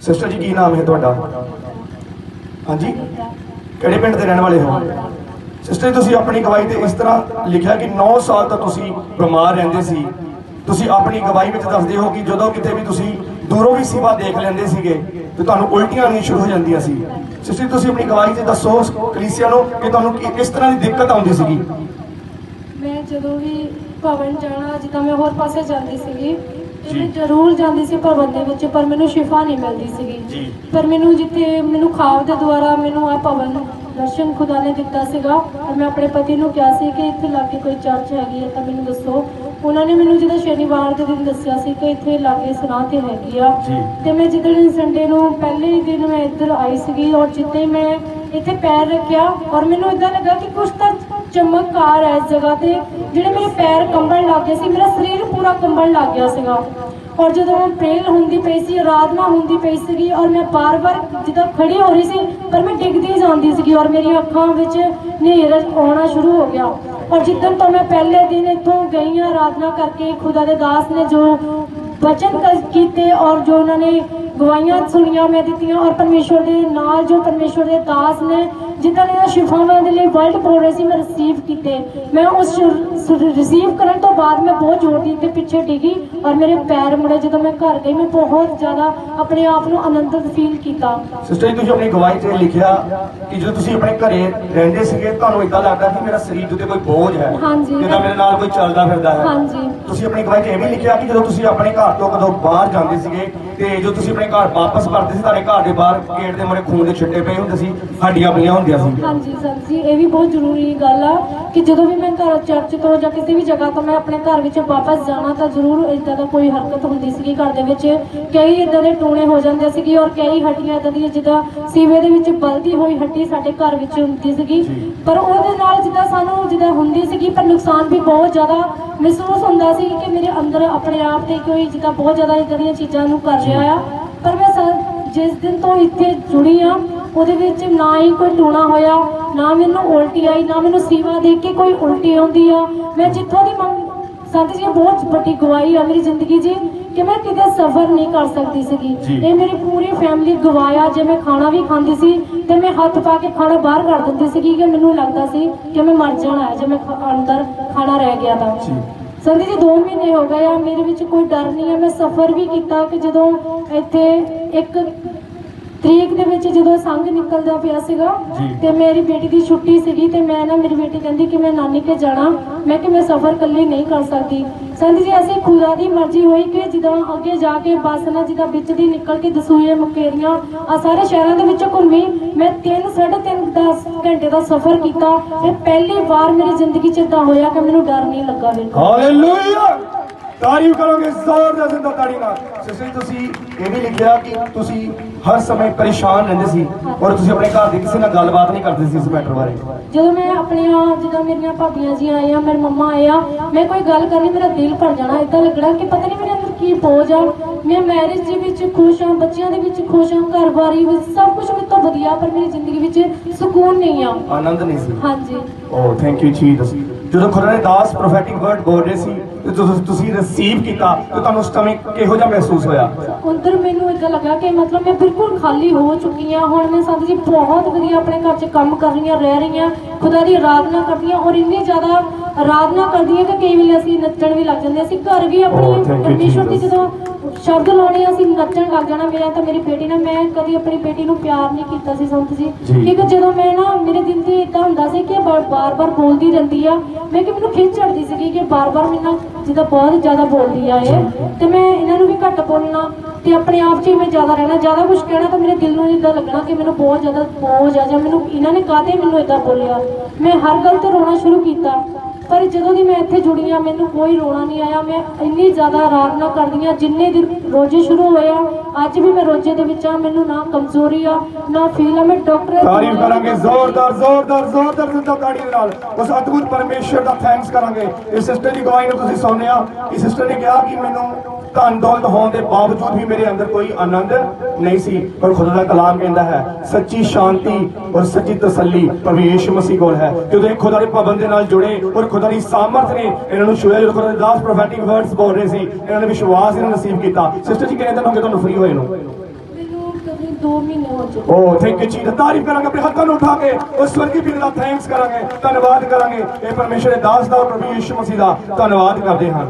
Sister ਜੀ, ਕੀ ਨਾਮ ਹੈ ਤੁਹਾਡਾ? ਹਾਂਜੀ? ਕਿਹੜੇ ਪਿੰਡ ਦੇ ਰਹਿਣ ਵਾਲੇ ਹੋ? ਸਿਸਟਰ ਤੁਸੀਂ ਆਪਣੀ ਗਵਾਹੀ ਤੇ ਇਸ ਤਰ੍ਹਾਂ ਲਿਖਿਆ ਕਿ 9 ਸਾਲ ਤੋਂ ਤੁਸੀਂ ਬਿਮਾਰ ਰਹਿੰਦੇ ਸੀ। ਤੁਸੀਂ ਆਪਣੀ ਗਵਾਹੀ ਵਿੱਚ ਦੱਸਦੇ ਹੋ ਕਿ ਜਦੋਂ ਕਿਤੇ ਵੀ ਤੁਸੀਂ ਦੂਰੋਂ ਵੀ ਸੇਵਾ ਦੇਖ ਲੈਂਦੇ ਸੀਗੇ, ਤੇ ਤੁਹਾਨੂੰ ਉਲਟੀਆਂ ਆਉਣੀਆਂ ਸ਼ੁਰੂ ਹੋ ਜਾਂਦੀਆਂ ਸੀ। ਸਿਸਟਰ ਤੁਸੀਂ ਆਪਣੀ ਗਵਾਹੀ 'ਚ ਦੱਸੋ ਕਲੀਸਿਆ ਨੂੰ ਕਿ ਤੁਹਾਨੂੰ ਕਿਸ ਤਰ੍ਹਾਂ ਦੀ ਦਿੱਕਤ ਆਉਂਦੀ ਸੀਗੀ? ਮੈਂ ਜਦੋਂ ਵੀ ਭਵਨ ਜਾਣਾ, ਜਿੱਦਾਂ ਮੈਂ ਹੋਰ ਪਾਸੇ ਜਾਂਦੀ ਸੀਗੀ ਤੇ। ਮੈਂ ਜ਼ਰੂਰ ਜਾਂਦੀ ਸੀ ਭਵਨ ਦੇ ਵਿੱਚ ਪਰ ਮੈਨੂੰ ਸ਼ਿਫਾ ਨਹੀਂ ਮਿਲਦੀ ਸੀਗੀ ਜੀ। ਪਰ ਮੈਨੂੰ ਜਿੱਥੇ ਮੈਨੂੰ ਖਾਬ ਦੇ ਦੁਆਰਾ ਮੈਨੂੰ ਆ ਭਵਨ ਦਰਸ਼ਨ ਖੁਦਾ ਨੇ ਦਿੱਤਾ ਸੀਗਾ ਔਰ ਮੈਂ ਆਪਣੇ ਪਤੀ ਨੂੰ ਕਿਹਾ ਸੀ ਕਿ ਇੱਥੇ ਲਾਗੇ ਕੋਈ ਚਰਚ ਹੈਗੀ ਹੈ ਤਾਂ ਮੈਨੂੰ ਦੱਸੋ ਉਹਨਾਂ ਨੇ ਮੈਨੂੰ ਜਦੋਂ ਸ਼ਨੀਵਾਰ ਦੇ ਦਿਨ ਦੱਸਿਆ ਸੀ ਕਿ ਇੱਥੇ ਲਾਗੇ ਸਰਾਂ ਤੇ ਹੈਗੀ ਆ। ਤੇ ਮੈਂ ਜਿੱਦਣ ਸੰਡੇ ਨੂੰ ਪਹਿਲੇ ਹੀ ਦਿਨ ਮੈਂ ਇੱਧਰ ਆਈ ਸੀਗੀ ਔਰ ਹੀ ਮੈਂ ਇੱਥੇ ਪੈਰ ਰੱਖਿਆ ਔਰ ਮੈਨੂੰ ਇਦਾਂ ਲੱਗਾ ਕਿ ਕੁਝ ਤਾਂ ਚਮਕਾਰ ਹੈ ਇਸ ਜਗ੍ਹਾ ਤੇ। ਜਿਹੜੇ ਮੇਰੇ ਪੈਰ ਕੰਬਣ ਲੱਗ ਗਏ ਸੀ, ਮੇਰਾ ਸਰੀਰ ਪੂਰਾ ਕੰਬਣ ਲੱਗ ਗਿਆ ਸੀਗਾ। ਔਰ ਜਦੋਂ ਪ੍ਰੇਲ ਹੁੰਦੀ ਪਈ ਸੀ, ਆਰਾਧਨਾ ਹੁੰਦੀ ਪਈ ਸੀਗੀ, ਔਰ ਮੈਂ ਬਾਰ-ਬਾਰ ਜਿੱਦਾਂ ਖੜੀ ਹੋ ਰਹੀ ਸੀ, ਪਰ ਮੈਂ ਡਿੱਗਦੀ ਜਾਂਦੀ ਸੀਗੀ, ਔਰ ਮੇਰੀਆਂ ਅੱਖਾਂ ਵਿੱਚ ਹਨੇਰ ਆਉਣਾ ਸ਼ੁਰੂ ਹੋ ਗਿਆ। ਔਰ ਜਿੱਦਣ ਤੋਂ ਮੈਂ ਪਹਿਲੇ ਦਿਨ ਇੱਥੋਂ ਗਈ ਹਾਂ ਆਰਾਧਨਾ ਕਰਕੇ, ਖੁਦਾ ਦੇ ਦਾਸ ਨੇ ਜੋ ਵਚਨ ਕੀਤੇ ਔਰ ਜੋ ਉਹਨਾਂ ਨੇ ਗਵਾਹੀਆਂ, ਸੁਣੀਆਂ, ਮੈਂ ਦਿੱਤੀਆਂ, ਔਰ ਪਰਮੇਸ਼ਵਰ ਦੇ ਨਾਲ ਜੋ ਪਰਮੇਸ਼ਵਰ ਦੇ ਦਾਸ ਨੇ ਜਿੱਦਾਂ ਦੀਆਂ ਸ਼ਿਫਾਵਾਂ ਦੇ ਲਈ ਵਰਲਡ ਬੋਲ ਰਹੇ ਸੀ ਮੈਂ ਰਿਸੀਵ ਕੀਤੇ ਮੈਂ ਉਸ ਰਿਸੀਵ ਕਰਨ ਤੋਂ ਬਾਅਦ ਮੈਂ ਬਹੁਤ ਜ਼ੋਰ ਦੀ ਤੇ ਪਿੱਛੇ ਡਿੱਗੀ ਔਰ ਮੇਰੇ ਪੈਰ ਮੁੜੇ ਜਦੋਂ ਮੈਂ ਘਰ ਗਈ ਮੈਂ ਬਹੁਤ ਜ਼ਿਆਦਾ ਆਪਣੇ ਆਪ ਨੂੰ ਆਨੰਦਿਤ ਫੀਲ ਕੀਤਾ ਸਿਸਟਰ ਜੀ ਤੁਸੀਂ ਆਪਣੀ ਗਵਾਹੀ 'ਚ ਲਿਖਿਆ ਕਿ ਜਦੋਂ ਤੁਸੀਂ ਆਪਣੇ ਘਰੇ ਰਹਿੰਦੇ ਸੀਗੇ ਤੁਹਾਨੂੰ ਇਦਾਂ ਲੱਗਦਾ ਕਿ ਮੇਰਾ ਸਰੀਰ ਉੱਤੇ ਕੋਈ ਬੋਝ ਹੈ। ਜਿੱਦਾਂ ਮੇਰੇ ਨਾਲ ਕੋਈ ਚੱਲਦਾ ਫਿਰਦਾ ਹੈ ਹਾਂਜੀ। ਤੁਸੀਂ ਆਪਣੀ ਗਵਾਹੀ 'ਚ ਇਹ ਵੀ ਲਿਖਿਆ ਕਿ ਜਦੋਂ ਤੁਸੀਂ ਆਪਣੇ ਘਰ ਤੋਂ ਕਦੋਂ ਬਾਹਰ ਜਾਂਦੇ ਸੀਗੇ ਤੇ ਜਦੋਂ ਤੁਸੀਂ ਆਪਣੇ ਘਰ ਵਾਪਸ ਪਰਦੇ ਸੀ ਤੁਹਾਡੇ ਘਰ ਦੇ ਬਾਹਰ ਗੇਟ ਦੇ ਮੂਹਰੇ ਖੂਨ ਦੇ ਛਿੱਟੇ ਪਏ ਹੁੰਦੇ ਸੀ ਹੱਡੀਆਂ ਪਈਆਂ ਹੁੰਦੀਆਂ ਸੀ। ਹਾਂਜੀ ਸਰ ਜੀ ਇਹ ਵੀ ਬਹੁਤ ਜ਼ਰੂਰੀ ਗੱਲ ਆ ਕਿ ਜਦੋਂ ਵੀ ਮੈਂ ਘਰ ਚਰਚ ਤੋਂ ਜਾਂ ਕਿਸੇ ਵੀ ਜਗ੍ਹਾ ਤੋਂ ਮੈਂ ਆਪਣੇ ਘਰ ਵਿੱਚ ਵਾਪਸ ਜਾਣਾ ਤਾਂ ਜ਼ਰੂਰ ਇਦਾਂ ਦਾ ਕੋਈ ਹਰਕਤ ਹੁੰਦੀ ਸੀਗੀ ਘਰ ਦੇ ਵਿੱਚ। ਕਈ ਇਦਾਂ ਦੇ ਟੂਣੇ ਹੋ ਜਾਂਦੇ ਸੀਗੇ ਔਰ ਕਈ ਹੱਡੀਆਂ ਇਦਾਂ ਦੀਆਂ ਜਿੱਦਾਂ ਸੀਵੇ ਦੇ ਵਿੱਚ ਬਲਦੀ ਹੋਈ ਹੱਡੀ ਸਾਡੇ ਘਰ ਵਿੱਚ ਹੁੰਦੀ ਸੀਗੀ। ਪਰ ਉਹਦੇ ਨਾਲ ਜਿੱਦਾਂ ਸਾਨੂੰ ਜਿੱਦਾਂ ਹੁੰਦੀ ਸੀਗੀ ਪਰ ਨੁਕਸਾਨ ਵੀ ਬਹੁਤ ਜ਼ਿਆਦਾ ਮਹਿਸੂਸ ਹੁੰਦਾ ਸੀ ਕਿ ਮੇਰੇ ਅੰਦਰ ਆਪਣੇ ਆਪ ਤੇ ਕੋਈ ਜਿੱਦਾਂ ਬਹੁਤ ਜ਼ਿਆਦਾ ਇਦਾਂ ਦੀਆਂ ਚੀਜ਼ਾਂ ਨੂੰ ਕਰ ਰਿਹਾ ਆ। ਪਰ ਮੈਂ ਜਿਸ ਦਿਨ ਤੋਂ ਇੱਥੇ ਜੁੜੀ ਆ ਉਹਦੇ ਵਿੱਚ ਨਾ ਹੀ ਕੋਈ ਟੂਣਾ ਹੋਇਆ ਨਾ ਮੈਨੂੰ ਉਲਟੀ ਆਈ ਨਾ ਮੈਨੂੰ ਸੀਵਾ ਦੇਖ ਕੇ ਕੋਈ ਉਲਟੀ ਆਉਂਦੀ ਆ ਮੈਂ ਜਿੱਥੋਂ ਦੀ ਮੰਗ ਸੰਤ ਜੀ ਬਹੁਤ ਵੱਡੀ ਗਵਾਹੀ ਆ ਮੇਰੀ ਜ਼ਿੰਦਗੀ 'ਚ ਕਿ ਮੈਂ ਕਿਤੇ ਸਫ਼ਰ ਨਹੀਂ ਕਰ ਸਕਦੀ ਸੀਗੀ ਜੀ। ਇਹ ਮੇਰੀ ਪੂਰੀ ਫੈਮਿਲੀ ਗਵਾਇਆ ਜੇ ਮੈਂ ਖਾਣਾ ਵੀ ਖਾਂਦੀ ਸੀ ਤੇ ਮੈਂ ਹੱਥ ਪਾ ਕੇ ਖਾਣਾ ਬਾਹਰ ਕਰ ਦਿੰਦੀ ਸੀਗੀ ਕਿ ਮੈਨੂੰ ਲੱਗਦਾ ਸੀ ਕਿ ਮੈਂ ਮਰ ਜਾਣਾ ਹੈ ਜੇ ਮੈਂ ਅੰਦਰ ਖਾਣਾ ਰਹਿ ਗਿਆ ਤਾਂ ਜੀ। ਸੰਦੀ ਜੀ 2 ਮਹੀਨੇ ਹੋ ਗਏ ਆ ਮੇਰੇ ਵਿੱਚ ਕੋਈ ਡਰ ਨਹੀਂ ਹੈ ਮੈਂ ਸਫ਼ਰ ਵੀ ਕੀਤਾ ਕਿ ਜਦੋਂ ਇੱਥੇ ਇੱਕ ਤਰੀਕ ਦੇ ਵਿੱਚ ਜਦੋਂ ਸੰਗ ਨਿਕਲਦਾ ਪਿਆ ਸੀਗਾ। ਤੇ ਮੇਰੀ ਬੇਟੀ ਦੀ ਛੁੱਟੀ ਸੀਗੀ ਤੇ ਮੈਂ ਨਾ ਮੇਰੀ ਬੇਟੀ ਕਹਿੰਦੀ ਕਿ ਮੈਂ ਨਾਨੀ ਕੇ ਜਾਣਾ। ਮੈਂ ਕਿ ਮੈਂ ਸਫ਼ਰ ਇਕੱਲੀ ਨਹੀਂ ਕਰ ਸਕਦੀ। ਸੰਦੀ ਜੀ ਅਸੀਂ ਖੁਦਾ ਦੀ ਮਰਜ਼ੀ ਹੋਈ ਕਿ ਜਿੱਦਾਂ ਅੱਗੇ ਜਾ ਕੇ ਬੱਸ ਨਾ ਜਿੱਦਾਂ ਵਿੱਚ ਦੀ ਨਿਕਲ ਕੇ ਦਸੂਏ ਮੁਕੇਰੀਆਂ ਆ ਸਾਰੇ ਸ਼ਹਿਰਾਂ ਦੇ ਵਿੱਚ ਘੁੰਮੀ। ਮੈਂ 3 3.5 10 ਘੰਟੇ ਦਾ ਸਫ਼ਰ ਕੀਤਾ। ਇਹ ਪਹਿਲੀ ਵਾਰ ਮੇਰੀ ਜ਼ਿੰਦਗੀ 'ਚ ਇਦਾਂ ਹੋਇਆ ਕਿ ਮੈਨੂੰ ਡਰ ਨਹੀਂ ਲੱਗਾ ਬਿਲਕੁਲ ਹਾਲੇਲੂਇਆ ਤਾਰੀਫ ਕਰੋਗੇ ਜ਼ੋਰਦਾਰ ਜ਼ਿੰਦਾ ਤਾੜੀ ਨਾਲ। ਜੀ, ਤੁਸੀਂ ਇਹ ਵੀ ਲਿਖਿਆ ਕਿ ਤੁਸੀਂ ਹਰ ਸਮੇਂ ਪਰੇਸ਼ਾਨ ਰਹਿੰਦੇ ਸੀ ਔਰ ਤੁਸੀਂ ਆਪਣੇ ਘਰ ਦੇ ਕਿਸੇ ਨਾਲ ਗੱਲਬਾਤ ਨਹੀਂ ਕਰਦੇ ਸੀ ਇਸ ਮੈਟਰ ਬਾਰੇ। ਜਦੋਂ ਮੈਂ ਆਪਣੀਆਂ ਜਦੋਂ ਮੇਰੀਆਂ ਭਾਬੀਆਂ ਜੀ ਆਈਆਂ ਮੇਰੇ ਮੰਮਾ ਆਇਆ ਮੈਂ ਕੋਈ ਗੱਲ ਕਰਨੀ ਮੇਰਾ ਦਿਲ ਭਰ ਜਾਣਾ ਇਦਾਂ ਲੱਗਣਾ ਕਿ ਪਤਾ ਨਹੀਂ ਮੇਰੇ ਅੰਦਰ ਕੀ ਬੋਝ ਆ। ਮੈਂ ਮੈਰਿਜ ਦੇ ਵਿੱਚ ਖੁਸ਼ ਹਾਂ ਬੱਚਿਆਂ ਦੇ ਵਿੱਚ ਖੁਸ਼ ਹਾਂ ਘਰ-ਬਾਰੀ ਵਿੱਚ ਸਭ ਕੁਝ ਮੇਰੇ ਤੋਂ ਵਧੀਆ ਪਰ ਮੇਰੀ ਜ਼ਿੰਦਗੀ ਵਿੱਚ ਸਕੂਨ ਨਹੀਂ ਆ। ਆਨੰਦ ਨਹੀਂ ਸੀ। ਹਾਂਜੀ। ਓ ਥੈਂਕ ਯੂ ਜੀਸਸ ਜਦੋਂ ਖੁਦਾ ਨੇ ਦਾਸ ਪ੍ਰੋਫੈਟਿਕ ਵਰਡ ਬੋਲ ਰਹੇ ਸੀ ਤੇ ਜਦੋਂ ਤੁਸੀਂ ਰਿਸੀਵ ਕੀਤਾ ਤੇ ਤੁਹਾਨੂੰ ਉਸ ਕਿਹੋ ਜਿਹਾ ਮਹਿਸੂਸ ਹੋਇਆ ਅੰਦਰ ਮੈਨੂੰ ਇਦਾਂ ਲੱਗਾ ਕਿ ਮਤਲਬ ਮੈਂ ਬਿਲਕੁਲ ਖਾਲੀ ਹੋ ਚੁੱਕੀ ਹਾਂ ਹੁਣ ਮੈਂ ਸੰਤ ਜੀ ਬਹੁਤ ਵਧੀਆ ਆਪਣੇ ਘਰ 'ਚ ਕੰਮ ਕਰ ਰਹੀ ਹਾਂ ਰਹਿ ਰਹੀ ਹਾਂ ਖੁਦਾ ਦੀ ਆਰਾਧਨਾ ਕਰਦੀ ਹਾਂ ਔਰ ਇੰਨੀ ਜ਼ਿਆਦਾ ਆਰਾਧਨਾ ਕਰਦੀ ਹਾਂ ਕਿ ਕਈ ਵੇਲੇ ਅਸੀਂ ਨੱਚਣ ਵੀ ਲੱਗ ਜਾਂਦੇ। ਅਸੀਂ ਘਰ ਵੀ Oh, ਆਪਣੀ you, ਪਰਮੇਸ਼ਵਰ ਦੀ. ਜਦੋਂ ਸ਼ਬਦ ਲਾਉਣੇ ਅਸੀਂ ਨੱਚਣ ਲੱਗ ਜਾਣਾ। ਮੇਰਾ ਤਾਂ ਮੇਰੀ ਬੇਟੀ ਨਾਲ ਮੈਂ ਕਦੀ ਆਪਣੀ ਬੇਟੀ ਨੂੰ ਪਿਆਰ ਨਹੀਂ ਕੀਤਾ ਸੀ ਸੰਤ ਜੀ। ਕਿਉਂਕਿ ਜਦੋਂ ਮੈਂ ਨਾ ਮੇਰੇ ਦਿਲ 'ਚ ਇਦਾਂ ਹੁੰਦਾ ਸੀ ਕਿ ਬਾਰ-ਬਾਰ ਬੋਲਦੀ ਰਹਿੰਦੀ ਆ। ਮੈਂ ਕਿ ਮੈਨੂੰ ਖਿੱਚ ਚੜਦੀ ਸੀਗੀ ਕਿ ਬਾਰ-ਬਾਰ ਮੈਨੂੰ ਜਿੱਦਾਂ ਬਹੁਤ ਜ਼ਿਆਦਾ ਬੋਲਦੀ ਆ ਇਹ। ਤੇ ਮੈਂ ਇਹਨਾਂ ਨੂੰ ਵੀ ਘੱਟ ਬੋਲਣਾ ਤੇ ਆਪਣੇ ਆਪ 'ਚ ਹੀ ਮੈਂ ਜ਼ਿਆਦਾ ਰਹਿਣਾ ਜ਼ਿਆਦਾ ਕੁਝ ਕਹਿਣਾ ਤਾਂ ਮੇਰੇ ਦਿਲ ਨੂੰ ਇਦਾਂ ਲੱਗਣਾ ਕਿ ਮੈਨੂੰ ਬਹੁਤ ਜ਼ਿਆਦਾ ਬੋਝ ਆ ਜਾਂ ਮੈਨੂੰ ਇਹਨਾਂ ਨੇ ਕਾਹਤੇ ਮੈਨੂੰ ਇਦਾਂ ਬੋਲਿਆ। ਮੈਂ ਹਰ ਗੱਲ ਤੇ ਰੋਣਾ ਸ਼ੁਰੂ ਕੀਤਾ ਪਰ ਜਦੋਂ ਦੀ ਮੈਂ ਇੱਥੇ ਜੁੜੀ ਆ ਮੈਨੂੰ ਕੋਈ ਰੋਣਾ ਨਹੀਂ ਆਇਆ। ਮੈਂ ਇੰਨੀ ਜ਼ਿਆਦਾ ਆਰਾਧਨਾ ਕਰਦੀ ਆ ਜਿੰਨੇ ਦਿਨ ਰੋਜ਼ੇ ਸ਼ੁਰੂ ਹੋਏ ਆ ਅੱਜ ਵੀ ਮੈਂ ਰੋਜ਼ੇ ਦੇ ਵਿੱਚ ਆ ਮੈਨੂੰ ਨਾ ਕਮਜ਼ੋਰੀ ਆ ਨਾ ਫੀਲ ਆ। ਮੈਂ ਡਾਕਟਰ ਤਾਰੀਫ ਕਰਾਂਗੇ ਜ਼ੋਰਦਾਰ ਜ਼ੋਰਦਾਰ ਜ਼ੋਰਦਾਰ ਜ਼ਿੰਦਾ ਤਾੜੀ ਦੇ ਨਾਲ। ਉਸ ਅਦਭੁਤ ਪਰਮੇਸ਼ਰ ਦਾ ਥੈਂਕਸ ਕਰਾਂਗੇ। ਇਸ ਸਿਸਟਰ ਦੀ ਗਵਾਹੀ ਨੂੰ ਤੁਸੀਂ ਸੁਣਿਆ। ਕਿ ਸਿਸਟਰ ਨੇ ਕਿਹਾ ਕਿ ਮੈਨੂੰ ਧਨ ਦੌਲਤ ਹੋਣ ਦੇ ਬਾਵਜੂਦ ਵੀ ਮੇਰੇ ਅੰਦਰ ਕੋਈ ਆਨੰਦ ਨਹੀਂ ਸੀ ਪਰ ਖੁਦਾ ਦਾ ਕਲਾਮ ਕਹਿੰਦਾ ਹੈ ਸੱਚੀ ਸ਼ਾਂਤੀ ਔਰ ਸੱਚੀ ਤਸੱਲੀ ਪ੍ਰਭੂ ਯੀਸ਼ੂ ਮਸੀਹ ਕੋਲ ਹੈ। ਜਦੋਂ ਇਹ ਖੁਦਾ ਦੇ ਭਵਨ ਦੇ ਨਾਲ ਜੁੜੇ ਔਰ ਖੁਦਾ ਦੀ ਸਾਮਰਥ ਨੇ ਇਹਨਾਂ ਨੂੰ ਛੂਇਆ ਜਦੋਂ ਖੁਦਾ ਦੇ ਦਾਸ ਪ੍ਰੋਫੈਟਿਕ ਵਰਡਸ ਬੋਲ ਰਹੇ ਸੀ ਇਹਨਾਂ ਨੇ ਵਿਸ਼ਵਾਸ ਇਹਨਾਂ ਨਸੀਬ ਕੀਤਾ। ਸਿਸਟਰ ਜੀ ਦਿਨ ਹੋ ਗਏ ਤੁਹਾਨੂੰ ਫ੍ਰੀ ਹੋਏ ਨੂੰ? ਮੈਨੂੰ 2 ਮਹੀਨੇ ਹੋ ਚੁੱਕੇ ਓ ਥੈਂਕ ਯੂ ਜੀ ਤਾਰੀਫ ਕਰਾਂਗੇ ਆਪਣੇ ਹੱਥਾਂ ਨੂੰ ਉਠਾ ਕੇ ਉਸ ਸਵਰਗੀ ਪੀਰ ਦਾ ਥੈਂਕਸ ਕਰਾਂਗੇ ਧੰਨਵਾਦ ਕਰਾਂਗੇ। ਇਹ ਪਰਮੇਸ਼ਰ ਦੇ ਦਾਸ ਦਾ ਪ੍ਰਭੂ ਯਿਸੂ ਮਸੀਹ ਦਾ ਧੰਨਵਾਦ ਕਰਦੇ ਹਾਂ।